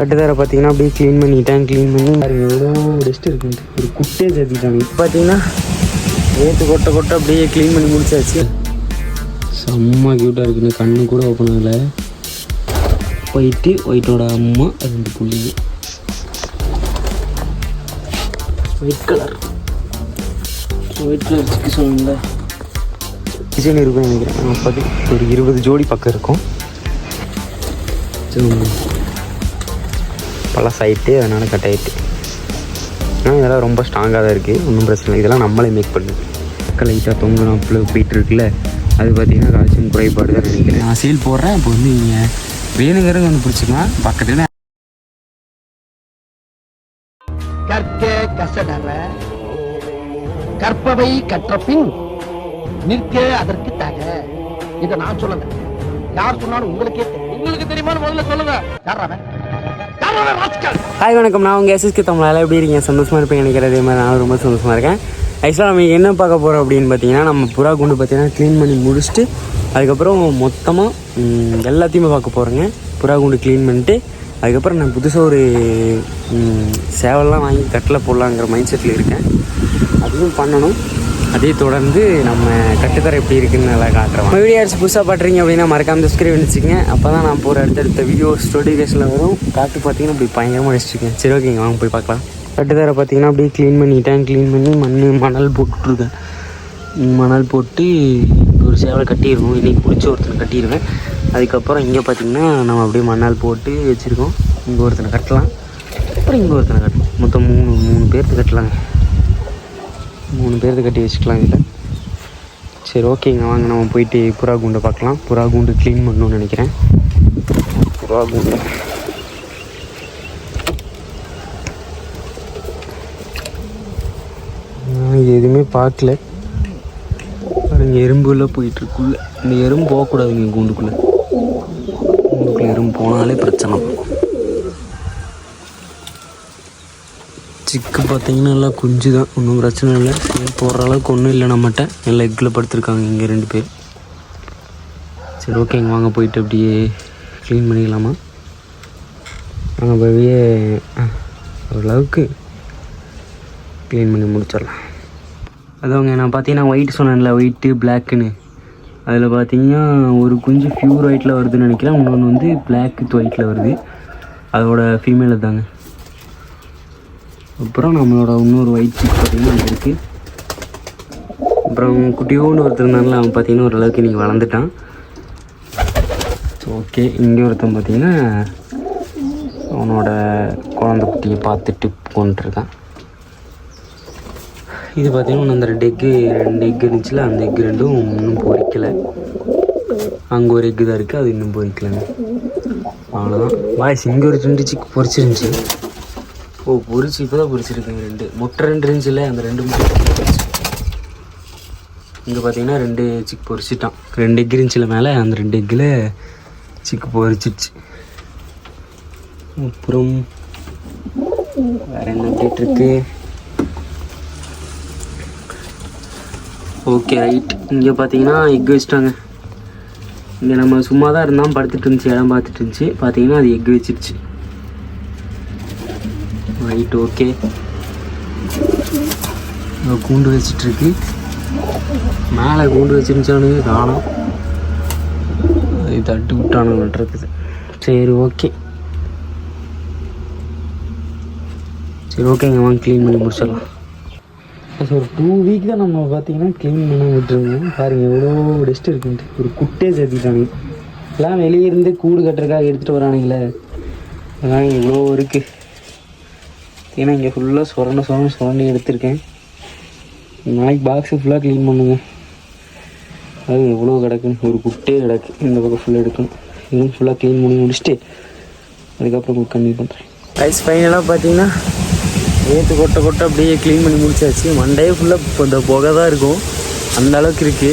கட்டுத்தர பார்த்தீங்கன்னா அப்படியே க்ளீன் பண்ணிட்டேன் க்ளீன் பண்ணி எவ்வளோ டஸ்ட் இருக்குன்ட்டு ஒரு குட்டே சேர்த்திட்டாங்க இப்போ பார்த்தீங்கன்னா நேற்று கொட்டை கொட்டை அப்படியே க்ளீன் பண்ணி முடிச்சாச்சு. செம்ம க்யூட்டாக இருக்குன்னு கண்ணு கூட ஓப்பன் ஆகலை. ஒயிட்டு ஒயிட்டோட அம்மா ரெண்டு புள்ளி. ஒயிட் கலர் ஒயிட் கலர் சிக்கி சொல்லுங்க டிசைன் இருக்கும் நினைக்கிறேன். அப்போது ஒரு இருபது ஜோடி பக்கம் இருக்கும். சரி பழசாயிட்டு அதனால் கட் ஆயிட்டு. ஆனால் இதெல்லாம் ரொம்ப ஸ்ட்ராங்காக தான் இருக்குது ஒன்றும் பிரச்சனை இல்லை. இதெல்லாம் நம்மளே மேக் பண்ணுது லைட்டாக தொங்கணும் அப்பளோ போயிட்டு இருக்குல்ல? அது பார்த்தீங்கன்னா கால்சியம் குறைபாடு தான் நினைக்கிறேன். நான் சேல் போடுறேன். இப்போ வந்து நீங்கள் வேணுங்கிறது வந்து பிடிச்சிக்கலாம் பக்கத்தில் கற்க கசடற. கற்பவை கற்ற பின் நிற்க அதற்கு தக. இத நான் சொல்லல. யார் சொன்னாலும் உங்களுக்கே தெரியும். உங்களுக்கு தெரியுமான்னு முதல்ல சொல்லுங்க. யார் அவன்? ஹாய் வணக்கம். நான் உங்கள் எஸ்எஸ்கே தமிழால் எப்படி இருக்கீங்க? சந்தோஷமாக இருப்பேன் நினைக்கிறதே மாதிரி நான் ரொம்ப சந்தோஷமாக இருக்கேன். ஆக்சுவலாக நம்ம என்ன பார்க்க போகிறோம் அப்படின்னு பார்த்தீங்கன்னா நம்ம புறா குண்டு பார்த்தீங்கன்னா க்ளீன் பண்ணி முடிச்சுட்டு அதுக்கப்புறம் மொத்தமாக எல்லாத்தையுமே பார்க்க போகிறோங்க புறா குண்டு க்ளீன் பண்ணிட்டு அதுக்கப்புறம் நான் புதுசாக ஒரு ம், சேவல்லாம் வாங்கி கட்டில் போடலாங்கிற மைண்ட் செட்டில் இருக்கேன். அதுவும் பண்ணணும். அதே தொடர்ந்து நம்ம கட்டுத்தர எப்படி இருக்குன்னு நல்லா காட்டுறோம். நம்ம வீடியோ அடிச்சு புதுசாக பாட்டுறீங்க அப்படின்னா மறக்காம சப்ஸ்கிரைப் பண்ணிச்சுங்க அப்போ தான் நான் போகிற அடுத்தடுத்த வீடியோஸ் நோட்டிஃபிகேஷனில் வரும். காட்டு பார்த்தீங்கன்னா இப்படி பயங்கரமாக அடிச்சிருக்கேன். சரி ஓகேங்க வாங்க போய் பார்க்கலாம். கட்டுத்தர பார்த்தீங்கன்னா அப்படியே க்ளீன் பண்ணிட்டேன் க்ளீன் பண்ணி மண் மணல் போட்டுருக்கேன். மணல் போட்டு ஒரு சேவலை கட்டிடுவோம். இன்றைக்கி பிடிச்ச ஒருத்தனை கட்டிடுவேன். அதுக்கப்புறம் இங்கே பார்த்தீங்கன்னா நம்ம அப்படியே மணல் போட்டு வச்சுருக்கோம். இங்கே ஒருத்தனை கட்டலாம். அப்புறம் இங்கே ஒருத்தனை கட்டலாம். மொத்தம் மூணு மூணு பேர்த்து கட்டலாங்க. மூணு பேர்த்து கட்டி வச்சுக்கலாம் இதில். சரி ஓகேங்க வாங்க நம்ம போயிட்டு புறா கூண்டை பார்க்கலாம். புறா கூண்டு க்ளீன் பண்ணணும்னு நினைக்கிறேன். புறா கூண்டு. நான் இது எதுவுமே பார்க்கல. பாருங்க எறும்புல போயிட்டுருக்குள்ள. இந்த எறும்பு போகக்கூடாதுங்க கூண்டுக்குள்ளே. கூண்டுக்குள்ளே எறும்பு போனாலே பிரச்சனை. சிக்கு பார்த்தீங்கன்னா எல்லாம் குஞ்சு தான் ஒன்றும் பிரச்சனை இல்லை. சேல் போடுற அளவுக்கு ஒன்றும் இல்லை நம்மகிட்ட. எல்லாம் எக்கில் படுத்துருக்காங்க இங்கே ரெண்டு பேர். சரி ஓகேங்க வாங்க போயிட்டு அப்படியே க்ளீன் பண்ணிக்கலாமா? நாங்கள் அப்படியே ஓரளவுக்கு க்ளீன் பண்ணி முடிச்சிடலாம். அதுவங்க நான் பார்த்தீங்கன்னா ஒயிட் சொன்னேன்ல ஒயிட்டு பிளாக்குன்னு அதில் பார்த்தீங்கன்னா ஒரு குஞ்சு ப்யூர் ஒயிட்டில் வருதுன்னு நினைக்கிறேன். இன்னொன்று வந்து பிளாக் வித் ஒயிட்டில் வருது. அதோட ஃபீமேல் தாங்க. அப்புறம் நம்மளோட இன்னொரு ஒயிட் பார்த்திங்கன்னா அங்கே இருக்குது அப்புறம் குட்டியோன்னு ஒருத்தர் இருந்தாலும் அவன் பார்த்தீங்கன்னா ஓரளவுக்கு இன்றைக்கி வளர்ந்துட்டான். ஓகே இங்கே ஒருத்தன் பார்த்திங்கன்னா அவனோட குழந்தை குட்டியை பார்த்துட்டு கொண்டுருக்கான் இது பார்த்திங்கன்னா அந்த ரெண்டு எக்கு ரெண்டு எக்கு இருந்துச்சுல அந்த எக்கு ரெண்டும் இன்னும் பொறிக்கலை. அங்கே ஒரு எக்கு தான் இருக்குது அது இன்னும் பொரிக்கலைங்க அவ்வளோதான் வாய்ஸ் இங்கே ஒரு ரெண்டு சிக்கு பொரிச்சிருந்துச்சி ஓ பொரிச்சு இப்போ தான் பொரிச்சிருக்குங்க ரெண்டு. முட்டை ரெண்டு இருந்துச்சுல அந்த ரெண்டு முட்டை இங்கே பார்த்தீங்கன்னா ரெண்டு சிக் பொரிச்சிட்டான். ரெண்டு எக் இருந்துச்சுல மேலே அந்த ரெண்டு எக்கில் சிக்கு பொரிச்சிடுச்சு அப்புறம் வேற என்ன அப்டேட் இருக்கு? ஓகே ரைட் இங்கே பார்த்தீங்கன்னா எக் வச்சிட்டாங்க. இங்கே நம்ம சும்மா தான் இருந்தால் படுத்துட்டு இருந்துச்சு இடம் பார்த்துட்டு இருந்துச்சு. பார்த்தீங்கன்னா அது எக் வச்சிருச்சு. ரைட் ஓகே கூண்டு வச்சிட்ருக்கு. மேலே கூண்டு வச்சிருந்துச்சானுங்க காணும். இது தட்டு விட்டானுங்க இருக்குது. சரி ஓகே சரி ஓகேங்க வாங்க க்ளீன் பண்ணி முடிச்சிடலாம். ஸோ ஒரு டூ வீக் தான் நம்ம பார்த்தீங்கன்னா க்ளீன் பண்ண விட்டுருந்தோம். பாருங்கள் எவ்வளோ டெஸ்ட் இருக்குன்ட்டு. ஒரு குட்டே சேர்த்திட்டானுங்க. எல்லாம் வெளியே இருந்து கூடு கட்டுறதுக்காக எடுத்துகிட்டு வரானுங்களே. அதான் இவ்வளோ இருக்குது ஏன்னா இங்கே ஃபுல்லாக சொரண சொரண சுரண்டி எடுத்திருக்கேன். நாளைக்கு பாக்ஸு ஃபுல்லாக க்ளீன் பண்ணுங்க. அது எவ்வளோ கிடக்குன்னு ஒரு குட்டே கிடக்கு. இந்த பக்கம் ஃபுல்லாக எடுக்கணும். இதுவும் ஃபுல்லாக க்ளீன் பண்ணி முடிச்சுட்டு அதுக்கப்புறம் உங்களுக்கு கம்மி பண்ணுறேன் கைஸ் ஃபைனலாக பார்த்தீங்கன்னா நேற்று கொட்டை கொட்டை அப்படியே க்ளீன் பண்ணி முடிச்சாச்சு. மண்டே ஃபுல்லாக இப்போ இந்த புகை தான் இருக்கும். அந்த அளவுக்கு இருக்குது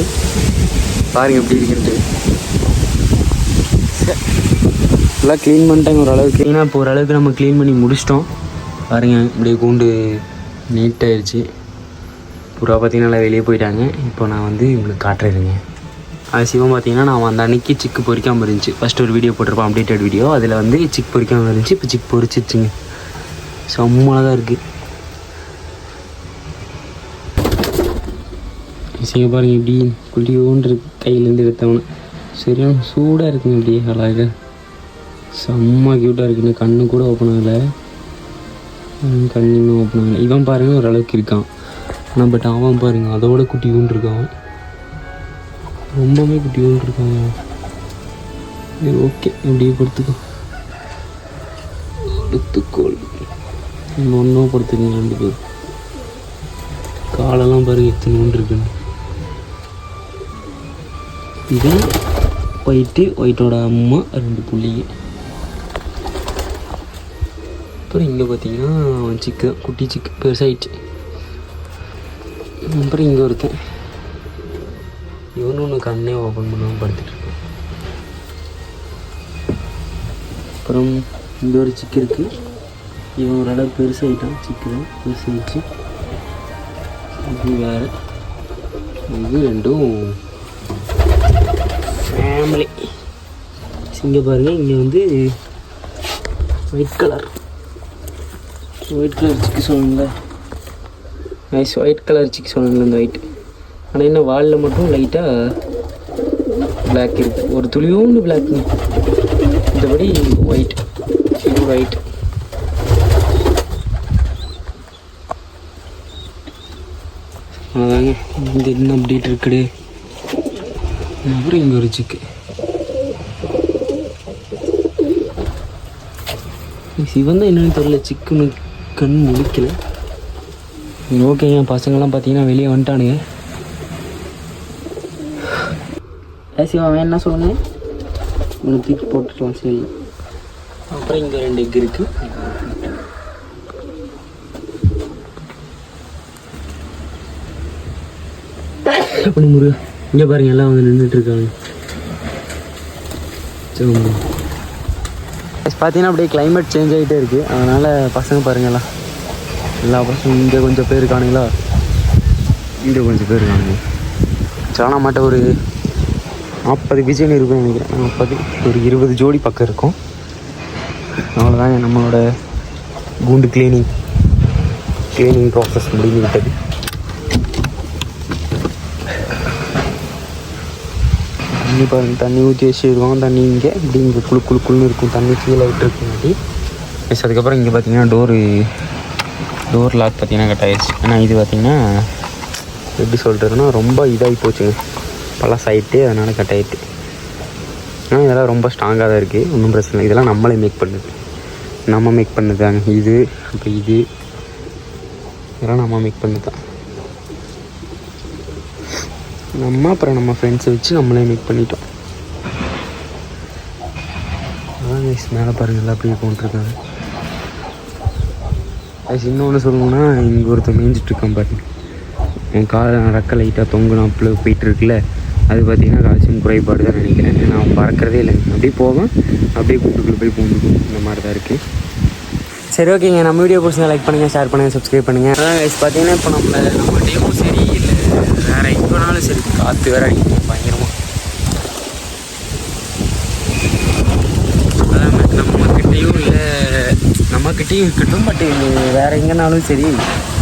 பாருங்கள் எப்படி இருக்குன்ட்டு. ஃபுல்லாக க்ளீன் பண்ணிட்டாங்க ஓரளவுக்கு ஏன்னா இப்போ ஓரளவுக்கு நம்ம க்ளீன் பண்ணி முடிச்சிட்டோம். பாருங்க இப்படியே கூண்டு நீட்டாகிடுச்சு புறா பார்த்தீங்கன்னா நல்லா வெளியே போயிட்டாங்க. இப்போ நான் வந்து உங்களுக்கு காட்டுறேங்க. அது சிவம் பார்த்தீங்கன்னா நான் அந்த அன்னைக்கு சிக்கு பொறிக்காமல் இருந்துச்சு. ஃபஸ்ட் ஒரு வீடியோ போட்டிருப்பேன் அப்டேட்டட் வீடியோ அதில் வந்து சிக் பொறிக்காமல் இருந்துச்சு. இப்போ சிக் பொறிச்சிருச்சுங்க. செம்மலாக தான் இருக்குது சிங்க பாருங்க இப்படி குட்டியோண்டு கையிலேருந்து எடுத்தவொன்னே சரியான சூடாக இருக்குங்க இப்படி அழகாக செம்ம க்யூட்டாக இருக்குன்னு கண்ணு கூட ஓப்பன் ஆகலை. ம், கண்ணு இன்னும் ஓப்பன் ஆகலை இவன் பாருங்க ஓரளவுக்கு இருக்கான். ஆனால் பட் அவன் பாருங்க அதோட குட்டியோண்டு இருக்கான் ரொம்பவே குட்டியோண்டு இருக்காங்க சரி ஓகே இப்படியே படுத்துக்கோ. படுத்துக்கோள். ஒன்றும் படுத்துக்கங்க ரெண்டு பேரும். காலெல்லாம் பாருங்க எத்தனை இருக்குன்னு இது ஒயிட்டு ஒயிட்டோட அம்மா ரெண்டு புள்ளிங்க. அப்புறம் இங்கே பார்த்தீங்கன்னா சிக்கு தான் குட்டி சிக்கு பெருசாகிடுச்சு அப்புறம் இங்கே ஒருத்தன். இவனு ஒன்று கண்ணே ஓப்பன் பண்ணாமல் படுத்துட்டு இருக்கான். அப்புறம் இங்கே ஒரு சிக்கு இருக்குது இவன் ஓரளவு பெருசாகிட்டான் சிக்கு தான் பெருசாகிடுச்சு இது வேறு. இது ரெண்டும் ஃபேமிலி இங்கே பாருங்கள் இங்கே வந்து ஒயிட் கலர் ஒயிட் கலர் சிக்கி சொல்லணும்ல நைஸ் ஒயிட் கலர் சிக்கி சொல்லணும்ல இந்த ஒயிட் ஆனால் என்ன வாலில் மட்டும் லைட்டாக பிளாக் இருக்கு. ஒரு துளியோண்டு பிளாக் மற்றபடி ஒயிட் இது ஒயிட் அதாங்க இந்த என்ன அப்டேட் இருக்குது? அப்புறம் இங்கே ஒரு சிக்கு சிவன் தான் என்னன்னு தெரியல சிக்குன்னு கண் முழிக்கல சரி, ஓகேங்க பசங்கள்லாம் பார்த்தீங்கன்னா வெளியே வந்துட்டானுங்க. ஏசிவா சிவா அவன் என்ன சொல்லுங்க உனக்கு தூக்கி போட்டுக்கலாம் சரி. அப்புறம் இங்கே ரெண்டு எக் இருக்கு. அப்படி முருகா இங்கே பாருங்க எல்லாம் வந்து நின்றுட்டு இருக்காங்க. சரி பார்த்தீங்கன்னா அப்படியே கிளைமேட் சேஞ்ச் ஆகிட்டே இருக்குது அதனால் பசங்க பாருங்களா எல்லா பசங்க இங்கே கொஞ்சம் பேர் இருக்கானுங்களா? இங்கே கொஞ்சம் பேர் இருக்கானுங்க. சாலா மாட்ட ஒரு நாற்பது விஜயன் இருக்கும்னு நினைக்கிறேன். நாற்பது ஒரு இருபது ஜோடி பக்கம் இருக்கும். அவ்வளோதாங்க நம்மளோட கூண்டு கிளீனிங் கிளீனிங் ப்ராசஸ் முடிந்து விட்டது. தண்ணி பாருங்க தண்ணி ஊற்றி வச்சுருக்கோம் தண்ணி இங்கே இப்படி இங்கே குளு குளு குளுன்னு இருக்கும். தண்ணி கீழே விட்டுருக்குங்காட்டி ப்ளஸ் அதுக்கப்புறம் இங்கே பார்த்தீங்கன்னா டோரு டோர் லாக் பார்த்தீங்கன்னா கட் ஆயிடுச்சு ஏன்னா இது பார்த்தீங்கன்னா எப்படி சொல்கிறதுன்னா ரொம்ப இதாகி போச்சுங்க. பழசாயிட்டு அதனால் கட் ஆகிட்டு ஆனால் இதெல்லாம் ரொம்ப ஸ்ட்ராங்காக தான் இருக்குது ஒன்றும் பிரச்சனை இல்லை. இதெல்லாம் நம்மளே மேக் பண்ணுது. நம்ம மேக் பண்ணுதாங்க இது அப்புறம் இது. இதெல்லாம் நம்ம மேக் பண்ணது தான். நம்ம அப்புறம் நம்ம ஃப்ரெண்ட்ஸை வச்சு நம்மளே மேக் பண்ணிட்டோம். அதான் மேலே பாருங்கள் எல்லாம் அப்படியே கொண்டுருக்காங்க அது இன்னொன்று சொல்லணும்னா இங்கே ஒருத்தன் மேய்ஞ்சிட்ருக்கான் பாருங்க என் காலை ரெக்க லைட்டாக தொங்கணும் அப்பள போயிட்டுருக்குல்ல அது பார்த்தீங்கன்னா கால்சியம் குறைபாடு தான் நினைக்கிறேன். நான் பறக்கிறதே இல்லை. அப்படியே போவேன் அப்படியே கூட்டுக்குள்ளே போய் பூந்துக்கும் இந்த மாதிரி தான் இருக்குது சரி ஓகேங்க நம்ம வீடியோ பிடிச்சா லைக் பண்ணுங்கள் ஷேர் பண்ணுங்கள் சப்ஸ்கிரைப் பண்ணுங்கள் அதான் பார்த்தீங்கன்னா இப்போ நம்ம நம்ம டேமும் சரி வேறு எங்கேனாலும் சரி காற்று வேறு அடிக்கும் பயங்கரமாக அதான் நம்மக்கிட்டேயும் இல்லை நம்மக்கிட்டேயும் இருக்கட்டும் பட் வேறு எங்கேனாலும் சரி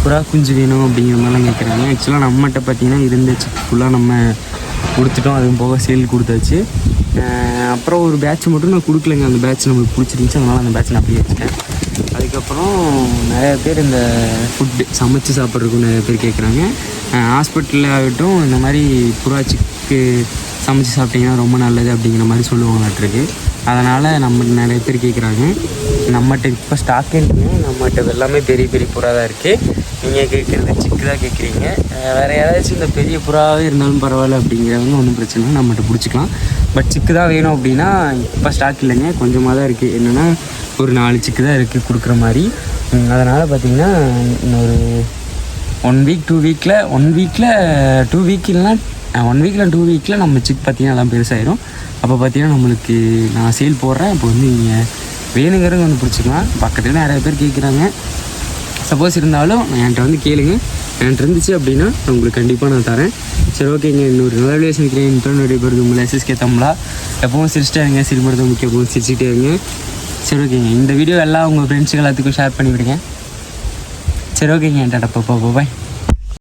புறா குஞ்சு வேணும் அப்படிங்கிற மாதிரிலாம் கேட்குறாங்க ஆக்சுவலாக நம்மகிட்ட பார்த்தீங்கன்னா இருந்துச்சு. ஃபுல்லாக நம்ம கொடுத்துட்டோம் அதுவும் போக சேல் கொடுத்தாச்சு. அப்புறம் ஒரு பேட்ச் மட்டும் நான் கொடுக்கலைங்க. அந்த பேட்ச் நம்மளுக்கு பிடிச்சிருந்துச்சி. அதனால் அந்த பேட்ச் நான் அப்படியே வச்சுட்டேன். அதுக்கப்புறம் நிறைய பேர் இந்த ஃபுட்டு சமைச்சு சாப்பிட்றதுக்கு நிறைய பேர் கேட்குறாங்க ஹாஸ்பிட்டலில் ஆகட்டும் இந்த மாதிரி புறாச்சிக்கு சமைச்சு சாப்பிட்டீங்கன்னா ரொம்ப நல்லது அப்படிங்கிற மாதிரி சொல்லுவாங்களாட்டிருக்கு அதனால் நம்ம நிறைய பேர் கேட்குறாங்க நம்மகிட்ட இப்போ ஸ்டாக்கே இல்லைங்க. நம்மகிட்ட எல்லாமே பெரிய பெரிய புறா தான் இருக்குது நீங்கள் கேட்குறது சிக்கு தான் கேட்குறீங்க வேறு யாராச்சும் இந்த பெரிய புறாவே இருந்தாலும் பரவாயில்ல அப்படிங்கிறவங்க ஒன்றும் பிரச்சனை இல்லை. நம்மகிட்ட பிடிச்சிக்கலாம். பட் சிக்கு தான் வேணும் அப்படின்னா இப்போ ஸ்டாக் இல்லைங்க. கொஞ்சமாக தான் இருக்குது என்னென்னா ஒரு நாலு சிக்கு தான் இருக்குது கொடுக்குற மாதிரி. அதனால் பார்த்தீங்கன்னா இன்னொரு ஒன் வீக் டூ வீக்கில் ஒன் வீக்கில் டூ வீக் இல்லைனா ஒன் வீக்கில் டூ வீக்கில் நம்ம சிக் பார்த்தீங்கன்னா எல்லாம் பெருசாயிரும். அப்போ பார்த்தீங்கன்னா நம்மளுக்கு நான் சேல் போடுறேன். அப்போ வந்து நீங்கள் வேணுங்கிறது வந்து பிடிச்சிக்கலாம். பக்கத்தில் நிறைய பேர் கேட்குறாங்க சப்போஸ் இருந்தாலும் என்கிட்ட வந்து கேளுங்க. என்கிட்ட இருந்துச்சு அப்படின்னா நான் உங்களுக்கு கண்டிப்பாக நான் தரேன். சரி ஓகேங்க இன்னொரு நல்ல வீடியோ சந்திக்கிறேன் இன்டர்ன் நடைபெறுது உங்களை எஸ்எஸ்கே தமிழா எப்பவும் சிரிச்சிட்டே இருங்க. சிரிமரத்தை முக்கியம். எப்பவும் சிரிச்சுட்டே இருங்க. சரி ஓகேங்க இந்த வீடியோ எல்லாம் உங்கள் ஃப்ரெண்ட்ஸுக்கு எல்லாத்துக்கும் ஷேர் பண்ணி விடுங்க சரி ஓகேங்க டாட்டா பாப்பா பாய்